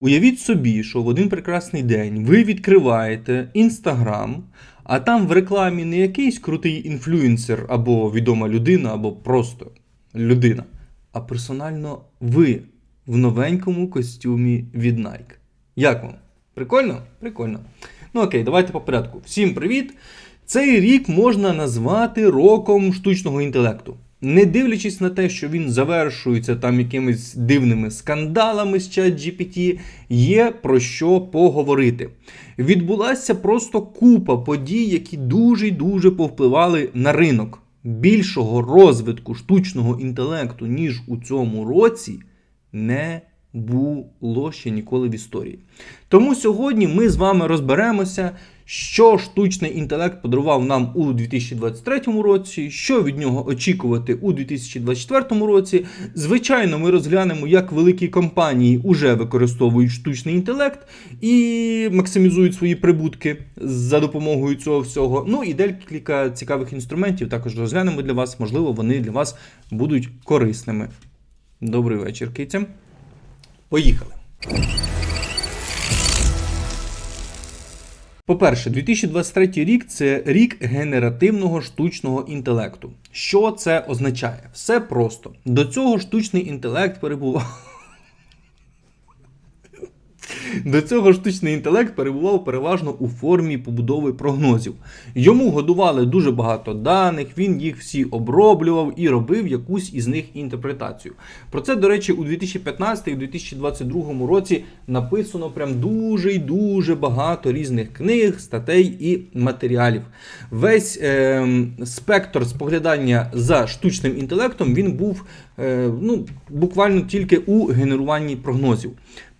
Уявіть собі, що в один прекрасний день ви відкриваєте Інстаграм, а там в рекламі не якийсь крутий інфлюенсер або відома людина, або просто людина, а персонально ви в новенькому костюмі від Nike. Як вам? Прикольно? Прикольно. Ну окей, давайте по порядку. Всім привіт! Цей рік можна назвати роком штучного інтелекту. Не дивлячись на те, що він завершується там якимись дивними скандалами з ChatGPT, є про що поговорити. Відбулася просто купа подій, які дуже дуже повпливали на ринок. Більшого розвитку штучного інтелекту, ніж у цьому році, не було ще ніколи в історії. Тому сьогодні ми з вами розберемося, що штучний інтелект подарував нам у 2023 році, що від нього очікувати у 2024 році. Звичайно, ми розглянемо, як великі компанії вже використовують штучний інтелект і максимізують свої прибутки за допомогою цього всього. Ну і декілька цікавих інструментів також розглянемо для вас. Можливо, вони для вас будуть корисними. Добрий вечір, кицям. Поїхали. По-перше, 2023 рік це рік генеративного штучного інтелекту. Що це означає? Все просто. До цього штучний інтелект перебував. До цього штучний інтелект перебував переважно у формі побудови прогнозів. Йому годували дуже багато даних, він їх всі оброблював і робив якусь із них інтерпретацію. Про це, до речі, у 2015 і 2022 році написано прям дуже і дуже багато різних книг, статей і матеріалів. Весь е, спектр споглядання за штучним інтелектом він був е, ну, буквально тільки у генеруванні прогнозів.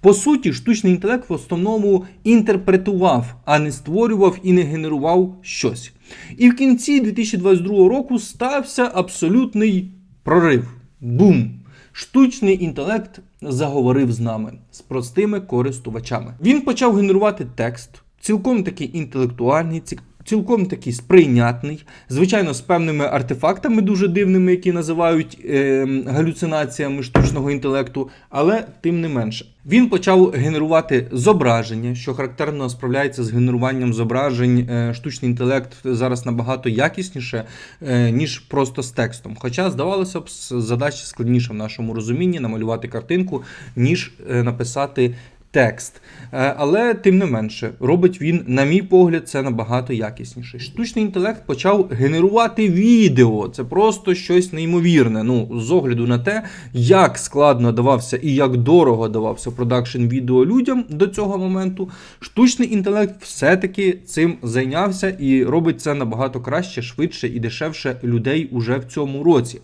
По суті, штучний інтелект в основному інтерпретував, а не створював і не генерував щось. І в кінці 2022 року стався абсолютний прорив. Бум! Штучний інтелект заговорив з нами, з простими користувачами. Він почав генерувати текст, цілком такий інтелектуальний, ці- цілком такий сприйнятний, звичайно, з певними артефактами дуже дивними, які називають е, галюцинаціями штучного інтелекту, але тим не менше. Він почав генерувати зображення, що характерно справляється з генеруванням зображень. Е, Штучний інтелект зараз набагато якісніше, е, ніж просто з текстом. Хоча, здавалося б, задача складніша в нашому розумінні намалювати картинку, ніж е, написати текст. Е, Але тим не менше, робить він, на мій погляд, це набагато якісніше. Штучний інтелект почав генерувати відео. Це просто щось неймовірне. Ну, з огляду на те, як складно давався і як дорого давався продакшн відео людям до цього моменту. Штучний інтелект все-таки цим зайнявся і робить це набагато краще, швидше і дешевше людей уже в цьому році.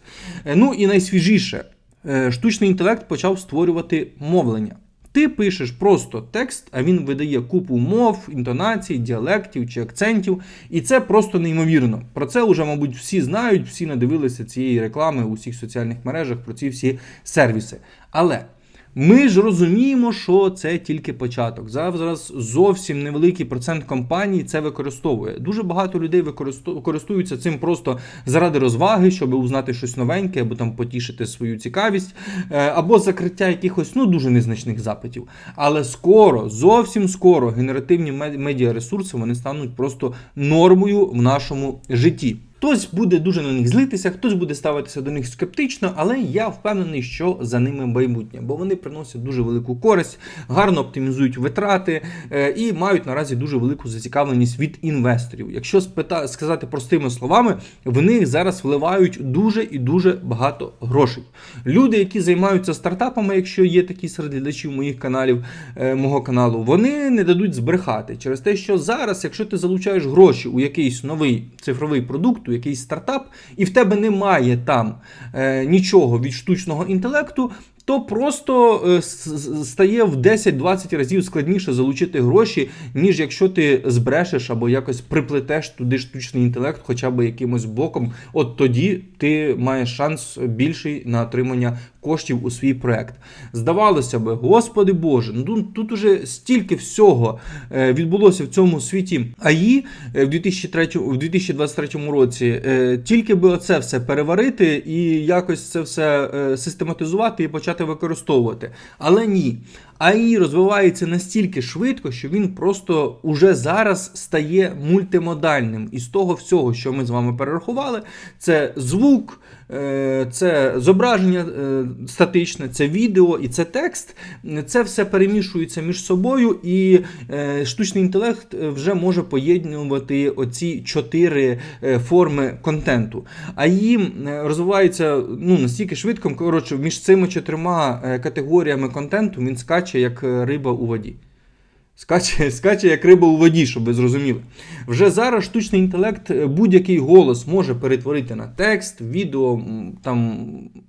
Е, Ну і найсвіжіше, е, штучний інтелект почав створювати мовлення. Ти пишеш просто текст, а він видає купу мов, інтонацій, діалектів чи акцентів, і це просто неймовірно. Про це вже, мабуть, всі знають, всі надивилися цієї реклами у всіх соціальних мережах про ці всі сервіси. Але ми ж розуміємо, що це тільки початок. Зараз зовсім невеликий процент компаній це використовує. Дуже багато людей користуються цим просто заради розваги, щоб узнати щось новеньке, або там потішити свою цікавість, е, або закриття якихось ну дуже незначних запитів. Але скоро, зовсім скоро, генеративні мед- медіаресурси вони стануть просто нормою в нашому житті. Хтось буде дуже на них злитися, хтось буде ставитися до них скептично, але я впевнений, що за ними майбутнє, бо вони приносять дуже велику користь, гарно оптимізують витрати е, і мають наразі дуже велику зацікавленість від інвесторів. Якщо спита- сказати простими словами, в них зараз вливають дуже і дуже багато грошей. Люди, які займаються стартапами, якщо є такі серед глядачів моїх каналів, е, мого каналу, вони не дадуть збрехати через те, що зараз, якщо ти залучаєш гроші у якийсь новий цифровий продукт, у якийсь стартап, і в тебе немає там е, нічого від штучного інтелекту. То просто е, стає в 10-20 разів складніше залучити гроші, ніж якщо ти збрешеш або якось приплетеш туди штучний інтелект, хоча б якимось боком. От тоді ти маєш шанс більший на отримання коштів у свій проект. Здавалося би, господи Боже, ну тут, тут уже стільки всього е, відбулося в цьому світі АІ е, в 2003, в 2023 році. Е, Тільки би оце все переварити і якось це все систематизувати і почати використовувати. Але ні. АІ розвивається настільки швидко, що він просто уже зараз стає мультимодальним. І з того всього, що ми з вами перерахували, це звук, це зображення е, статичне, це відео і це текст. Це все перемішується між собою, і е, штучний інтелект вже може поєднувати оці чотири е, форми контенту. А їм е, розвивається ну, настільки швидко, коротше, між цими чотирма е, категоріями контенту він скаче як е, риба у воді. Скаче, скаче як риба у воді, щоб ви зрозуміли. Вже зараз штучний інтелект е, будь-який голос може перетворити на текст, відео там,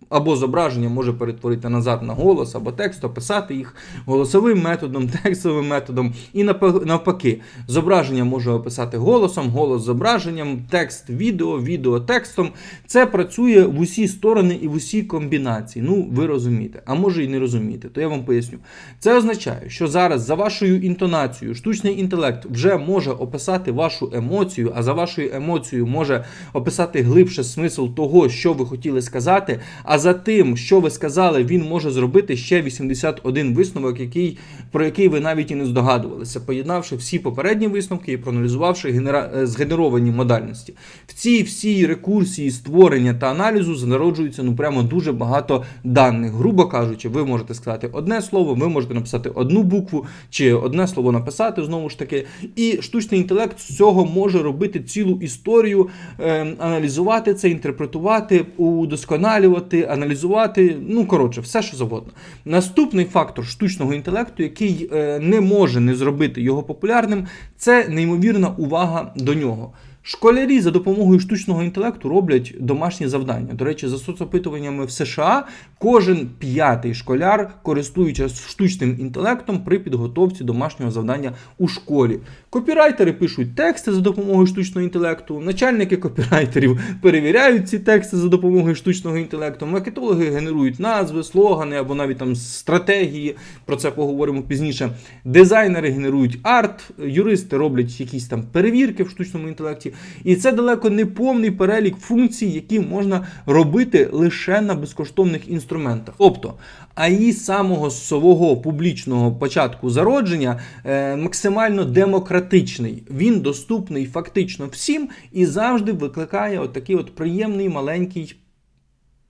або зображення може перетворити назад на голос, або текст, описати їх голосовим методом, текстовим методом. І навпаки, зображення може описати голосом, голос зображенням, текст відео, відео текстом. Це працює в усі сторони і в усі комбінації. Ну, ви розумієте, а може і не розумієте, то я вам поясню. Це означає, що зараз за вашою інтонацією штучний інтелект вже може описати вашу емоцію, а за вашою емоцією може описати глибше смисл того, що ви хотіли сказати. А за тим, що ви сказали, він може зробити ще 81 висновок, який, про який ви навіть і не здогадувалися, поєднавши всі попередні висновки і проаналізувавши генера... е, згенеровані модальності. В цій всій рекурсії створення та аналізу народжується ну прямо дуже багато даних. Грубо кажучи, ви можете сказати одне слово, ви можете написати одну букву чи одне слово написати знову ж таки. І штучний інтелект з цього може робити цілу історію, е, аналізувати це, інтерпретувати, удосконалювати, аналізувати. Ну коротше, все що завгодно. Наступний фактор штучного інтелекту, який е, не може не зробити його популярним, це неймовірна увага до нього. Школярі за допомогою штучного інтелекту роблять домашні завдання. До речі, за соцопитуваннями в США кожен п'ятий школяр користуючись штучним інтелектом при підготовці домашнього завдання у школі. Копірайтери пишуть тексти за допомогою штучного інтелекту, начальники копірайтерів перевіряють ці тексти за допомогою штучного інтелекту, маркетологи генерують назви, слогани або навіть там стратегії. Про це поговоримо пізніше. Дизайнери генерують арт, юристи роблять якісь там перевірки в штучному інтелекті. І це далеко не повний перелік функцій, які можна робити лише на безкоштовних інструментах. Тобто, АІ з самого свого публічного початку зародження е, максимально демократичний. Він доступний фактично всім і завжди викликає отакий от приємний маленький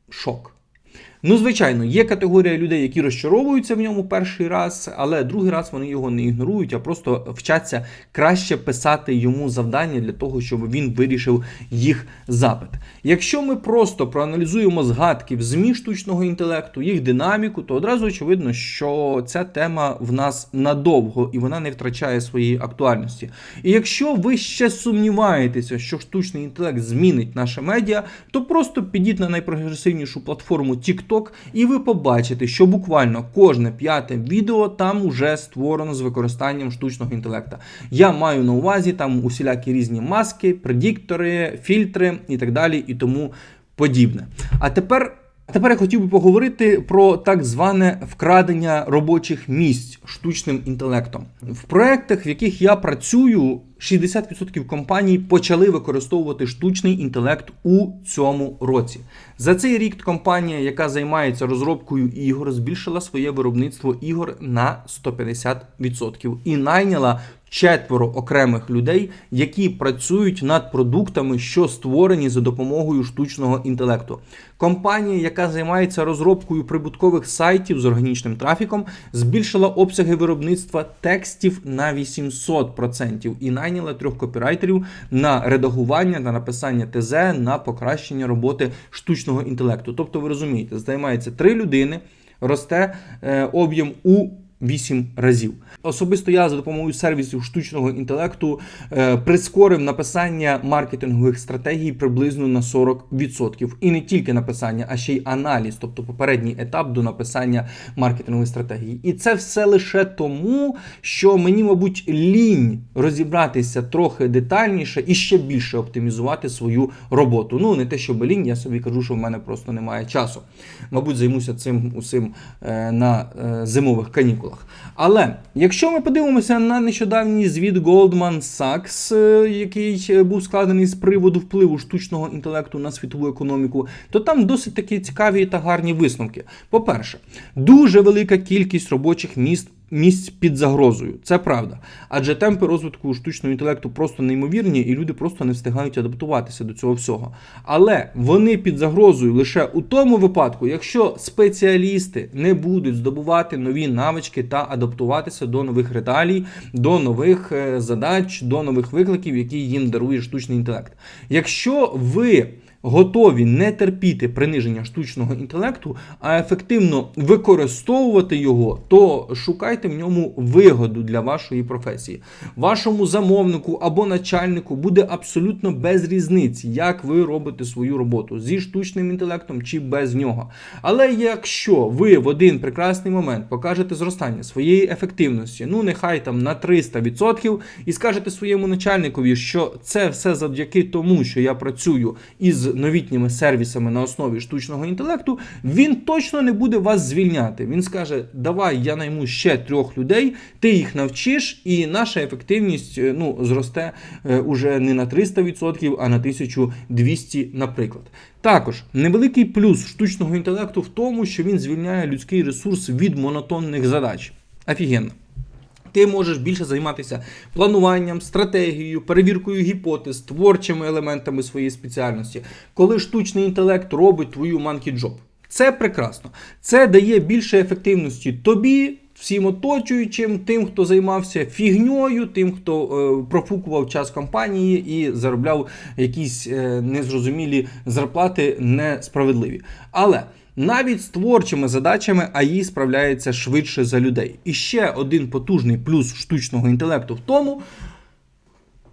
шок. Ну, звичайно, є категорія людей, які розчаровуються в ньому перший раз, але другий раз вони його не ігнорують, а просто вчаться краще писати йому завдання для того, щоб він вирішив їх запит. Якщо ми просто проаналізуємо згадки в ЗМІ штучного інтелекту, їх динаміку, то одразу очевидно, що ця тема в нас надовго і вона не втрачає своєї актуальності. І якщо ви ще сумніваєтеся, що штучний інтелект змінить наше медіа, то просто підіть на найпрогресивнішу платформу TikTok, і ви побачите, що буквально кожне п'яте відео там уже створено з використанням штучного інтелекта. Я маю на увазі там усілякі різні маски, предіктори, фільтри і так далі, і тому подібне. А тепер. Тепер я хотів би поговорити про так зване вкрадення робочих місць штучним інтелектом. В проектах, в яких я працюю, 60% компаній почали використовувати штучний інтелект у цьому році. За цей рік компанія, яка займається розробкою ігор, збільшила своє виробництво ігор на 150% і найняла четверо окремих людей, які працюють над продуктами, що створені за допомогою штучного інтелекту. Компанія, яка займається розробкою прибуткових сайтів з органічним трафіком, збільшила обсяги виробництва текстів на 800% і найняла трьох копірайтерів на редагування та написання ТЗ на покращення роботи штучного інтелекту. Тобто, ви розумієте, займається три людини, росте е, об'єм у 8 разів. Особисто я за допомогою сервісів штучного інтелекту е, прискорив написання маркетингових стратегій приблизно на 40%. І не тільки написання, а ще й аналіз, тобто попередній етап до написання маркетингової стратегії. І це все лише тому, що мені, мабуть, лінь розібратися трохи детальніше і ще більше оптимізувати свою роботу. Ну, не те, щоб лінь, я собі кажу, що в мене просто немає часу. Мабуть, займуся цим усім е, на е, зимових канікулах. Але якщо ми подивимося на нещодавній звіт Goldman Sachs, е, який е, був складений з приводу впливу штучного інтелекту на світову економіку, то там досить такі цікаві та гарні висновки. По-перше, дуже велика кількість робочих місць місць під загрозою. Це правда. Адже темпи розвитку штучного інтелекту просто неймовірні, і люди просто не встигають адаптуватися до цього всього. Але вони під загрозою лише у тому випадку, якщо спеціалісти не будуть здобувати нові навички та адаптуватися до нових реалій, до нових е, задач, до нових викликів, які їм дарує штучний інтелект. Якщо ви готові не терпіти приниження штучного інтелекту, а ефективно використовувати його, то шукайте в ньому вигоду для вашої професії. Вашому замовнику або начальнику буде абсолютно без різниці, як ви робите свою роботу зі штучним інтелектом чи без нього. Але якщо ви в один прекрасний момент покажете зростання своєї ефективності, ну нехай там на 300%, і скажете своєму начальникові, що це все завдяки тому, що я працюю із новітніми сервісами на основі штучного інтелекту, він точно не буде вас звільняти. Він скаже: Давай я найму ще трьох людей, ти їх навчиш, і наша ефективність е, ну, зросте е, уже не на 300%, а на 1200, наприклад. Також невеликий плюс штучного інтелекту в тому, що він звільняє людський ресурс від монотонних задач. Офігенно. Ти можеш більше займатися плануванням, стратегією, перевіркою гіпотез, творчими елементами своєї спеціальності, коли штучний інтелект робить твою job. Це прекрасно. Це дає більше ефективності тобі, всім оточуючим, тим, хто займався фігньою, тим, хто е, профукував час компанії і заробляв якісь е, незрозумілі зарплати несправедливі. Але. Навіть з творчими задачами АІ справляється швидше за людей. І ще один потужний плюс штучного інтелекту в тому,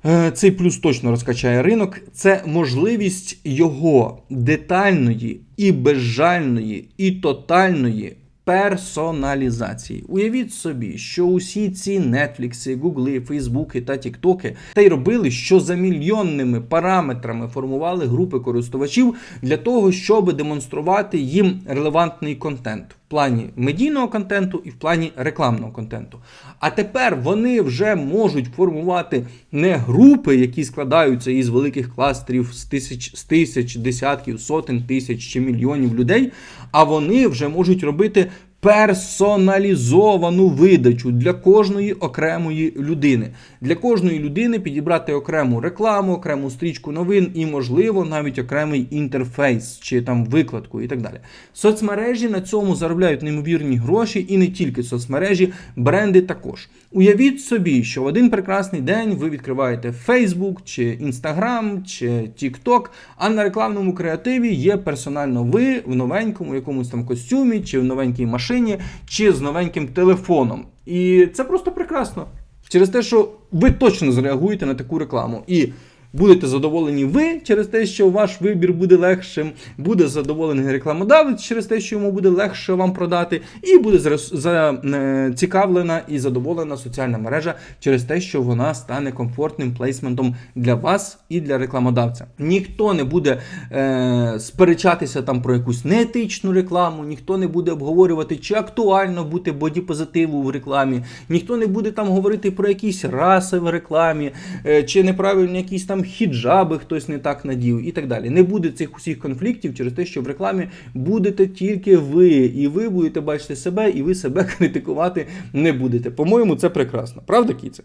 е, цей плюс точно розкачає ринок, це можливість його детальної і безжальної, і тотальної персоналізації. Уявіть собі, що усі ці Нетфлікси, Гугли, Фейсбуки та Тіктоки та й робили, що за мільйонними параметрами формували групи користувачів для того, щоб демонструвати їм релевантний контент плані медійного контенту і в плані рекламного контенту. А тепер вони вже можуть формувати не групи, які складаються із великих кластерів з тисяч, з тисяч, десятків, сотень тисяч чи мільйонів людей, а вони вже можуть робити персоналізовану видачу для кожної окремої людини. Для кожної людини підібрати окрему рекламу, окрему стрічку новин і, можливо, навіть окремий інтерфейс чи там викладку і так далі. Соцмережі на цьому заробляють неймовірні гроші, і не тільки соцмережі, бренди також. Уявіть собі, що в один прекрасний день ви відкриваєте Facebook чи Instagram чи TikTok, а на рекламному креативі є персонально ви в новенькому якомусь там костюмі чи в новенькій машині, чи з новеньким телефоном. І це просто прекрасно. Через те, що ви точно зреагуєте на таку рекламу. І Будете задоволені ви через те, що ваш вибір буде легшим, буде задоволений рекламодавець через те, що йому буде легше вам продати, і буде зацікавлена і задоволена соціальна мережа через те, що вона стане комфортним плейсментом для вас і для рекламодавця. Ніхто не буде е, сперечатися там про якусь неетичну рекламу, ніхто не буде обговорювати, чи актуально бути бодіпозитиву в рекламі, ніхто не буде там говорити про якісь раси в рекламі, е, чи неправильні якісь там там хіджаби хтось не так надів і так далі. Не буде цих усіх конфліктів через те, що в рекламі будете тільки ви, і ви будете бачити себе, і ви себе критикувати не будете. По-моєму, це прекрасно. Правда, Кіце?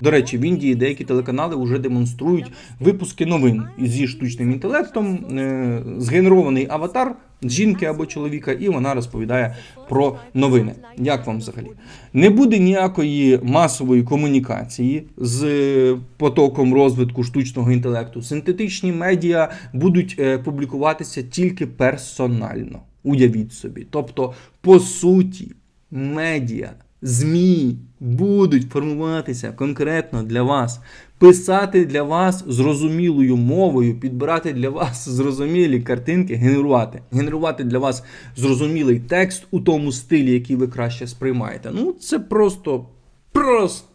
До речі, в Індії деякі телеканали вже демонструють випуски новин зі штучним інтелектом, е, згенерований аватар жінки або чоловіка, і вона розповідає про новини. Як вам взагалі? Не буде ніякої масової комунікації з потоком розвитку штучного інтелекту. Синтетичні медіа будуть е, публікуватися тільки персонально. Уявіть собі. Тобто, по суті, медіа. ЗМІ будуть формуватися конкретно для вас, писати для вас зрозумілою мовою, підбирати для вас зрозумілі картинки, генерувати, генерувати для вас зрозумілий текст у тому стилі, який ви краще сприймаєте. Ну, це просто просто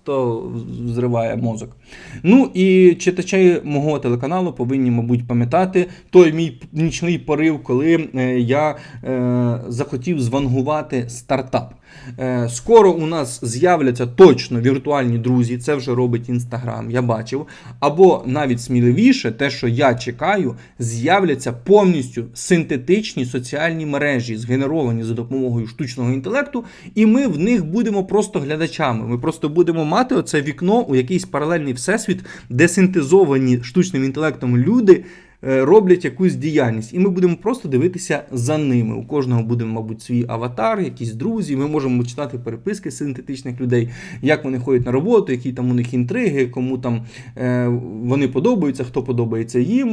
зриває мозок. Ну і читачі мого телеканалу повинні, мабуть, пам'ятати той мій нічний порив, коли е, я е, захотів звангувати стартап. Е, Скоро у нас з'являться точно віртуальні друзі, це вже робить Інстаграм, я бачив. Або навіть сміливіше, те, що я чекаю, з'являться повністю синтетичні соціальні мережі, згенеровані за допомогою штучного інтелекту, і ми в них будемо просто глядачами. Ми просто будемо мати оце вікно у якийсь паралельний всесвіт, де синтезовані штучним інтелектом люди. е, Роблять якусь діяльність, і ми будемо просто дивитися за ними. У кожного буде, мабуть, свій аватар, якісь друзі. Ми можемо читати переписки синтетичних людей, як вони ходять на роботу, які там у них інтриги, кому там е, вони подобаються, хто подобається їм,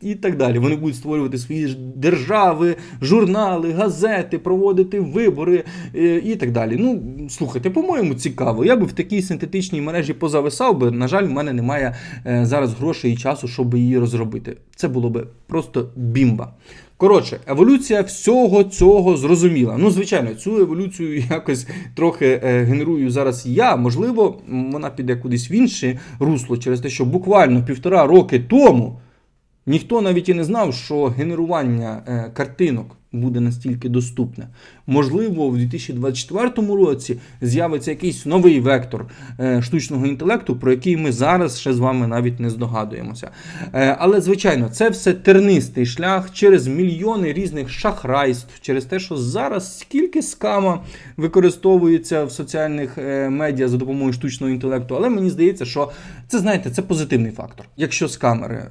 і так далі. Вони будуть створювати свої держави, журнали, газети, проводити вибори е, і так далі. Ну, слухайте, по-моєму, цікаво. Я би в такій синтетичній мережі позависав би. На жаль, в мене немає е, зараз грошей і часу, щоб її розробити. Це було би просто бімба. Коротше, еволюція всього цього зрозуміла. Ну, звичайно, цю еволюцію якось трохи е, генерую зараз я. Можливо, вона піде кудись в інше русло через те, що буквально півтора роки тому ніхто навіть і не знав, що генерування е, картинок буде настільки доступне. Можливо, в 2024 році з'явиться якийсь новий вектор е, штучного інтелекту, про який ми зараз ще з вами навіть не здогадуємося. Е, але, звичайно, це все тернистий шлях через мільйони різних шахрайств, через те, що зараз скільки скама використовується в соціальних медіа за допомогою штучного інтелекту. Але мені здається, що це знаєте, це позитивний фактор. Якщо скамери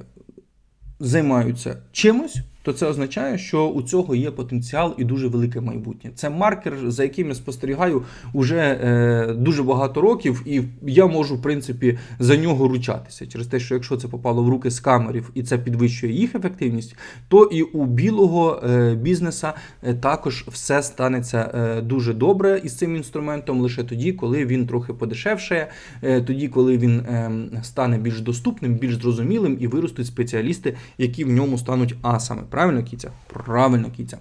займаються чимось, то це означає, що у цього є потенціал і дуже велике майбутнє. Це маркер, за яким я спостерігаю уже е, дуже багато років, і я можу, в принципі, за нього ручатися. Через те, що якщо це попало в руки скамерів і це підвищує їх ефективність, то і у білого е, бізнеса е, також все станеться е, дуже добре із цим інструментом лише тоді, коли він трохи подешевшає, е, тоді, коли він е, стане більш доступним, більш зрозумілим і виростуть спеціалісти, які в ньому стануть асами. Правильно, кіця? Правильно, кіця.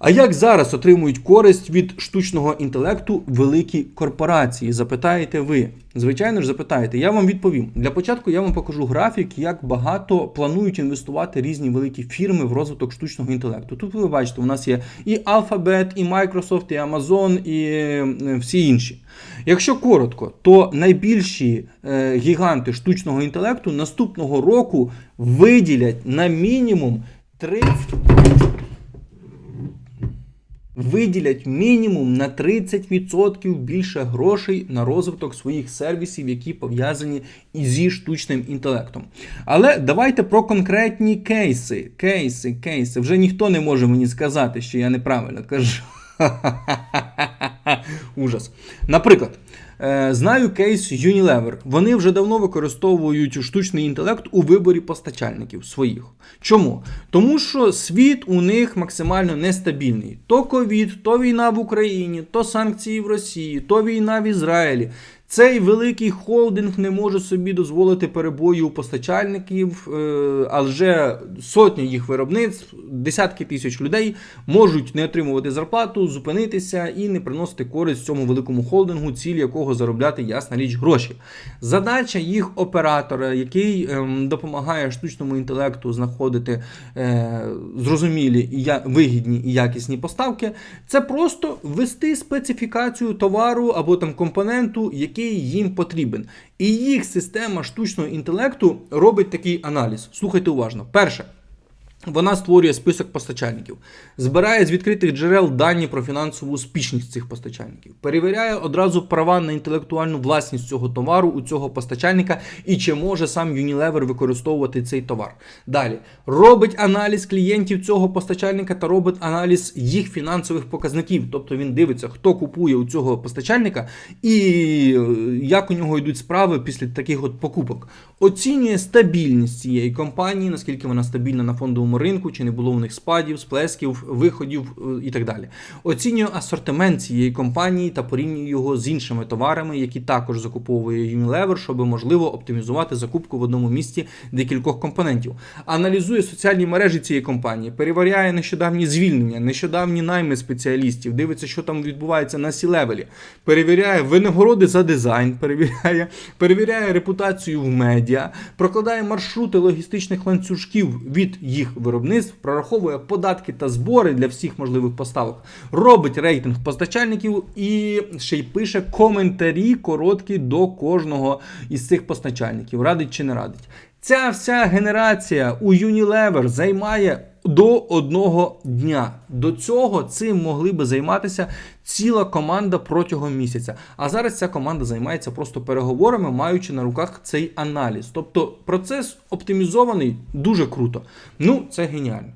А як зараз отримують користь від штучного інтелекту великі корпорації? Запитаєте ви? Звичайно ж, запитаєте. Я вам відповім. Для початку я вам покажу графік, як багато планують інвестувати різні великі фірми в розвиток штучного інтелекту. Тут ви бачите, у нас є і Alphabet, і Microsoft, і Amazon, і е, всі інші. Якщо коротко, то найбільші е, гіганти штучного інтелекту наступного року виділять на мінімум 30 виділять мінімум на 30% більше грошей на розвиток своїх сервісів, які пов'язані зі штучним інтелектом. Але давайте про конкретні кейси. Кейси, кейси. Вже ніхто не може мені сказати, що я неправильно кажу. Ужас. Наприклад. Е, Знаю кейс Unilever. Вони вже давно використовують штучний інтелект у виборі постачальників своїх. Чому? Тому що світ у них максимально нестабільний. То ковід, то війна в Україні, то санкції в Росії, то війна в Ізраїлі. Цей великий холдинг не може собі дозволити перебої у постачальників, е, адже сотні їх виробництв, десятки тисяч людей можуть не отримувати зарплату, зупинитися і не приносити користь цьому великому холдингу, ціль якого заробляти ясна річ гроші. Задача їх оператора, який ем, допомагає штучному інтелекту знаходити е, зрозумілі і вигідні і якісні поставки, це просто ввести специфікацію товару або там компоненту, який їм потрібен. І їх система штучного інтелекту робить такий аналіз. Слухайте уважно. Перше. Вона створює список постачальників, збирає з відкритих джерел дані про фінансову успішність цих постачальників, перевіряє одразу права на інтелектуальну власність цього товару у цього постачальника і чи може сам Unilever використовувати цей товар. Далі робить аналіз клієнтів цього постачальника та робить аналіз їх фінансових показників. Тобто він дивиться, хто купує у цього постачальника і е, як у нього йдуть справи після таких от покупок. Оцінює стабільність цієї компанії, наскільки вона стабільна на фондовому світовому ринку, чи не було у них спадів, сплесків, виходів е, і так далі. Оцінює асортимент цієї компанії та порівнює його з іншими товарами, які також закуповує Unilever, щоб можливо оптимізувати закупку в одному місці декількох компонентів. Аналізує соціальні мережі цієї компанії, перевіряє нещодавні звільнення, нещодавні найми спеціалістів, дивиться, що там відбувається на сі-левелі, перевіряє винагороди за дизайн, перевіряє, перевіряє репутацію в медіа, прокладає маршрути логістичних ланцюжків від їх виробництв, прораховує податки та збори для всіх можливих поставок, робить рейтинг постачальників і ще й пише коментарі короткі до кожного із цих постачальників, радить чи не радить. Ця вся генерація у Unilever займає до одного дня. До цього цим могли би займатися ціла команда протягом місяця. А зараз ця команда займається просто переговорами, маючи на руках цей аналіз. Тобто процес оптимізований дуже круто. Ну, це геніально.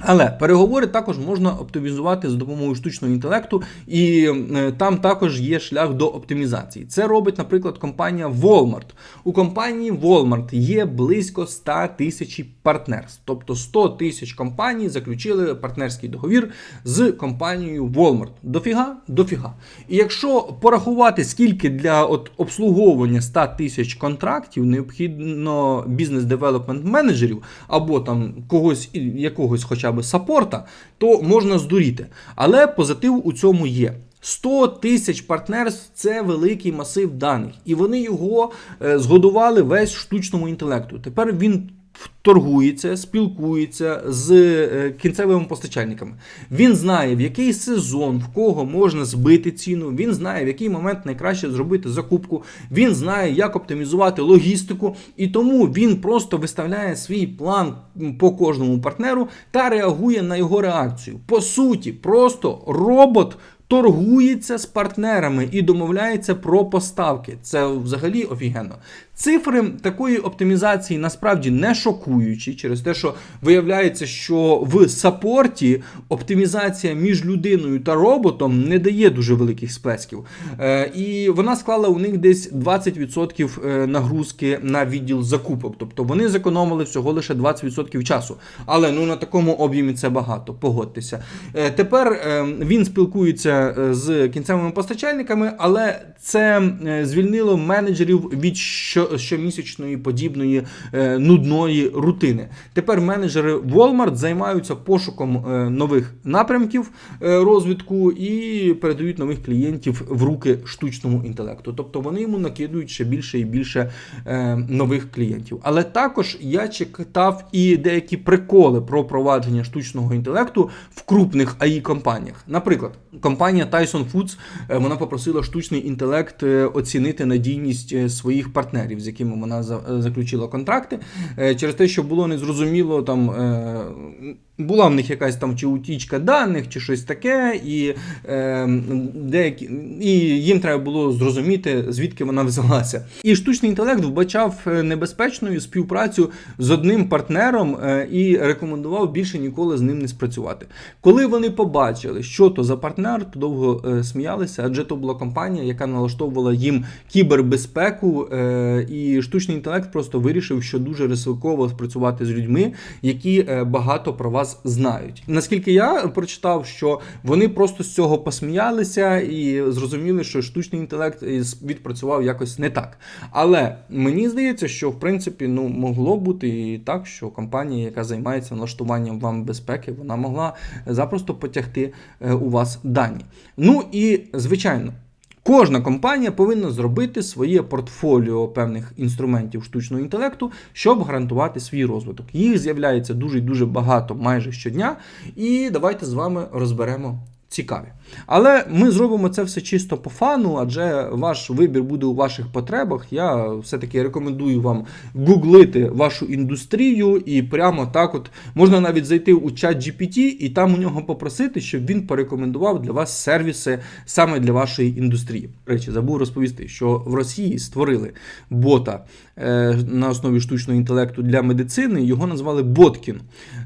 Але переговори також можна оптимізувати за допомогою штучного інтелекту, і е, там також є шлях до оптимізації. Це робить, наприклад, компанія Walmart. У компанії Walmart є близько 100 тисяч партнерств. Тобто 100 тисяч компаній заключили партнерський договір з компанією Walmart. Дофіга? Дофіга. І якщо порахувати, скільки для от обслуговування 100 тисяч контрактів необхідно бізнес-девелопмент менеджерів або там когось якогось хоча б саппорта, то можна здуріти. Але позитив у цьому є. 100 тисяч партнерств це великий масив даних, і вони його е, згодували весь штучному інтелекту. Тепер він торгується, спілкується з е, кінцевими постачальниками. Він знає, в який сезон, в кого можна збити ціну, він знає, в який момент найкраще зробити закупку, він знає, як оптимізувати логістику, і тому він просто виставляє свій план по кожному партнеру та реагує на його реакцію. По суті, просто робот. Торгується з партнерами і домовляється про поставки. Це взагалі офігенно. Цифри такої оптимізації насправді не шокуючі, через те, що виявляється, що в саппорті оптимізація між людиною та роботом не дає дуже великих сплесків. Е, і вона склала у них десь 20% е, нагрузки на відділ закупок. Тобто вони зекономили всього лише 20% часу. Але ну на такому об'ємі це багато, погодьтеся. Е, тепер е, він спілкується е, з кінцевими постачальниками, але це е, звільнило менеджерів від що щомісячної подібної е, нудної рутини. Тепер менеджери Walmart займаються пошуком нових напрямків розвитку і передають нових клієнтів в руки штучному інтелекту. Тобто вони йому накидують ще більше і більше нових клієнтів. Але також я читав і деякі приколи про провадження штучного інтелекту в крупних АІ компаніях. Наприклад, компанія Tyson Foods е, вона попросила штучний інтелект е, оцінити надійність е, своїх партнерів, з якими вона заключила контракти, через те, що було незрозуміло там. Була в них якась там чи утічка даних, чи щось таке, і, деякі, і їм треба було зрозуміти, звідки вона взялася. І штучний інтелект вбачав небезпечною співпрацю з одним партнером і рекомендував більше ніколи з ним не спрацювати. Коли вони побачили, що то за партнер, то довго е, сміялися, адже то була компанія, яка налаштовувала їм кібербезпеку, е, і штучний інтелект просто вирішив, що дуже ризиково спрацювати з людьми, які е, багато про вас знають. Наскільки я прочитав, що вони просто з цього посміялися і зрозуміли, що штучний інтелект відпрацював якось не так. Але мені здається, що в принципі ну могло бути і так, що компанія, яка займається налаштуванням вам безпеки, вона могла запросто потягти у вас дані. Ну і звичайно. Кожна компанія повинна зробити своє портфоліо певних інструментів штучного інтелекту, щоб гарантувати свій розвиток. Їх з'являється дуже дуже багато майже щодня. І давайте з вами розберемо цікаві. Але ми зробимо це все чисто по фану, адже ваш вибір буде у ваших потребах. Я все-таки рекомендую вам гуглити вашу індустрію і прямо так от можна навіть зайти у чат GPT і там у нього попросити, щоб він порекомендував для вас сервіси саме для вашої індустрії. Речі, забув розповісти, що в Росії створили бота на основі штучного інтелекту для медицини. Його назвали Боткін.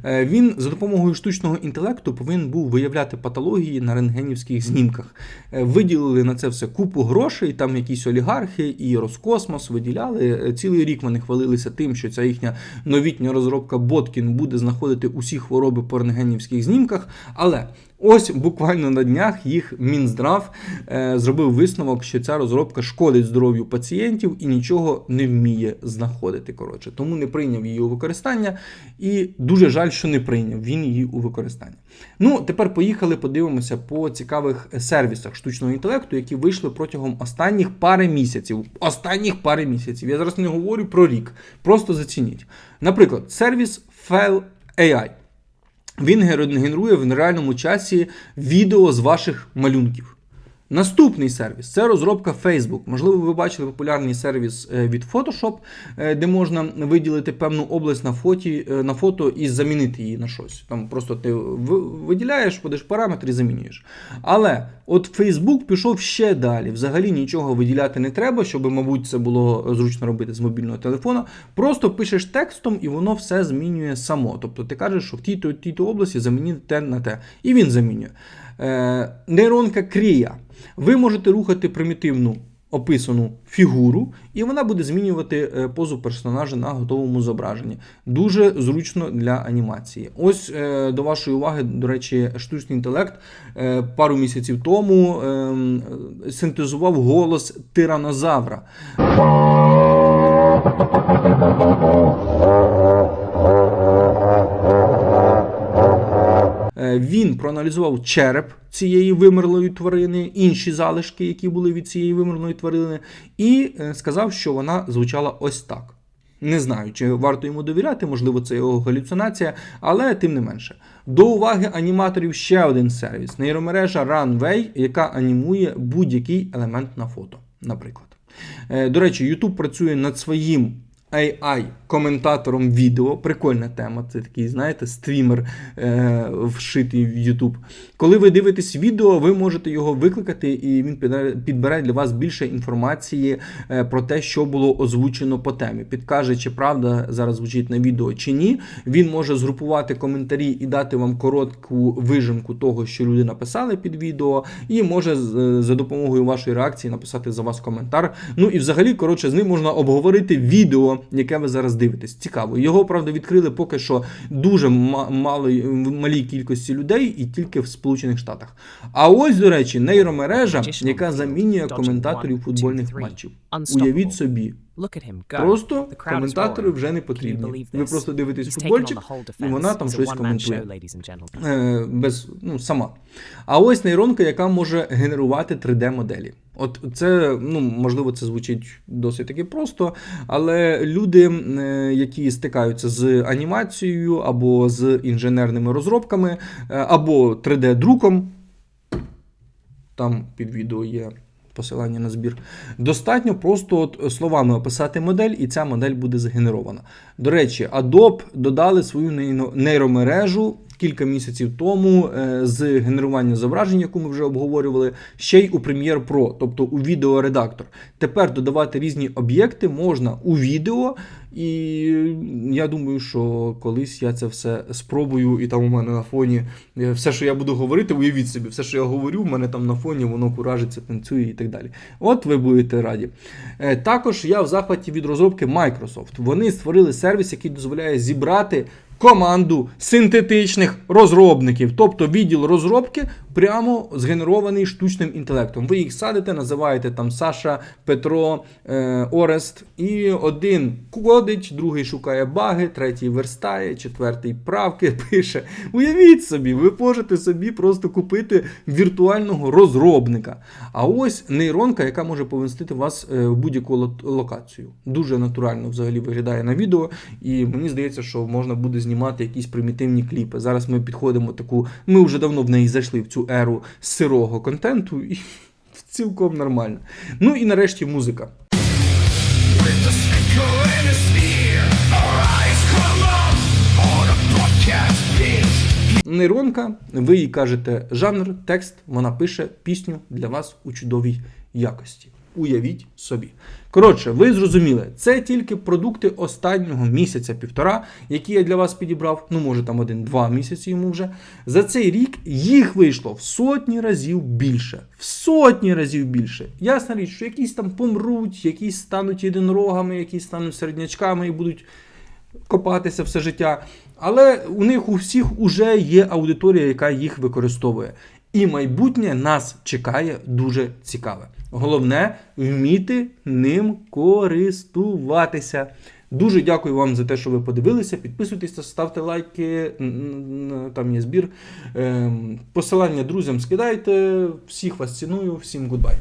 Е, він за допомогою штучного інтелекту повинен був виявляти патології, на рентгенівських знімках. Е, Виділили на це все купу грошей, там якісь олігархи і Роскосмос виділяли. Е, Цілий рік вони хвалилися тим, що ця їхня новітня розробка Боткін буде знаходити усі хвороби по рентгенівських знімках. Але ось буквально на днях їх Мінздрав е, зробив висновок, що ця розробка шкодить здоров'ю пацієнтів і нічого не вміє знаходити. Коротше, тому не прийняв її у використання, і дуже жаль, що не прийняв він її у використання. Ну, тепер поїхали, подивимося по цікавих сервісах штучного інтелекту, які вийшли протягом останніх пари місяців. Останніх пари місяців. Я зараз не говорю про рік. Просто зацініть. Наприклад, сервіс File AI. Він ге- генерує в реальному часі відео з ваших малюнків. Наступний сервіс це розробка Facebook. Можливо, ви бачили популярний сервіс е, від Photoshop, е, де можна виділити певну область на фоті, е, на фото і замінити її на щось. Там просто ти виділяєш, вводиш параметри і замінюєш. Але от Facebook пішов ще далі. Взагалі нічого виділяти не треба, щоб, мабуть, це було зручно робити з мобільного телефона. Просто пишеш текстом і воно все змінює само. Тобто ти кажеш, що в тій-то тій-то області замінити те на те. І він замінює. Е, нейронка Крія. Ви можете рухати примітивну описану фігуру, і вона буде змінювати е, позу персонажа на готовому зображенні. Дуже зручно для анімації. Ось е, до вашої уваги, до речі, штучний інтелект пару місяців тому ем, синтезував голос тиранозавра. Він проаналізував череп цієї вимерлої тварини, інші залишки, які були від цієї вимерлої тварини, і е, сказав, що вона звучала ось так. Не знаю, чи варто йому довіряти, можливо, це його галюцинація, але тим не менше. До уваги аніматорів ще один сервіс нейромережа Runway, яка анімує будь-який елемент на фото, наприклад. Е, До речі, YouTube працює над своїм AI-коментатором відео. Прикольна тема. Це такий, знаєте, стрімер е, вшитий в YouTube. Коли ви дивитесь відео, ви можете його викликати, і він підбере- для вас більше інформації е, про те, що було озвучено по темі. Підкаже, чи правда зараз звучить на відео, чи ні. Він може згрупувати коментарі і дати вам коротку вижимку того, що люди написали під відео, і може з- за допомогою вашої реакції написати за вас коментар. Ну і взагалі, коротше, з ним можна обговорити відео, яке ви зараз дивитесь. Цікаво. Його, правда, відкрили поки що дуже ма- малої, малій кількості людей і тільки в Сполучених Штатах. А ось, до речі, нейромережа, яка замінює коментаторів футбольних матчів. Уявіть собі. Просто коментатори вже не потрібні. Ви просто дивитесь футбольчик, і вона там щось коментує. Е, без, ну, сама. А ось нейронка, яка може генерувати 3D-моделі. От це, ну, можливо, це звучить досить таки просто, але люди, е, які стикаються з анімацією або з інженерними розробками, е, або 3D-друком, там під відео є посилання на збір. Достатньо просто от словами описати модель, і ця модель буде згенерована. До речі, Adobe додали свою нейромережу кілька місяців тому е, з генерування зображень, яку ми вже обговорювали, ще й у Premiere Pro, тобто у відеоредактор. Тепер додавати різні об'єкти можна у відео, і я думаю, що колись я це все спробую, і там у мене на фоні е, все, що я буду говорити, уявіть собі, все, що я говорю, в мене там на фоні воно куражиться, танцює і так далі. От ви будете раді. Е, Також я в захваті від розробки Microsoft. Вони створили сервіс, який дозволяє зібрати команду синтетичних розробників, тобто відділ розробки прямо згенерований штучним інтелектом. Ви їх садите, називаєте там Саша, Петро, е, Орест, і один кодить, другий шукає баги, третій верстає, четвертий правки пише. Уявіть собі, ви можете собі просто купити віртуального розробника. А ось нейронка, яка може помістити вас е, в будь-яку локацію. Дуже натурально взагалі виглядає на відео, і мені здається, що можна буде знімати якісь примітивні кліпи. Зараз ми підходимо таку. Ми вже давно в неї зайшли в цю еру сирого контенту, і цілком нормально. Ну і нарешті музика. Нейронка, ви їй кажете жанр, текст, вона пише пісню для вас у чудовій якості. Уявіть собі. Коротше, ви зрозуміли, це тільки продукти останнього місяця-півтора, які я для вас підібрав. Ну, може, там один-два місяці йому вже. За цей рік їх вийшло в сотні разів більше. В сотні разів більше. Ясна річ, що якісь там помруть, якісь стануть єдинорогами, якісь стануть середнячками і будуть копатися все життя. Але у них у всіх уже є аудиторія, яка їх використовує. І майбутнє нас чекає дуже цікаве. Головне вміти ним користуватися. Дуже дякую вам за те, що ви подивилися. Підписуйтесь, ставте лайки. Там є збір. Ем, Посилання друзям скидайте. Всіх вас ціную. Всім гудбай.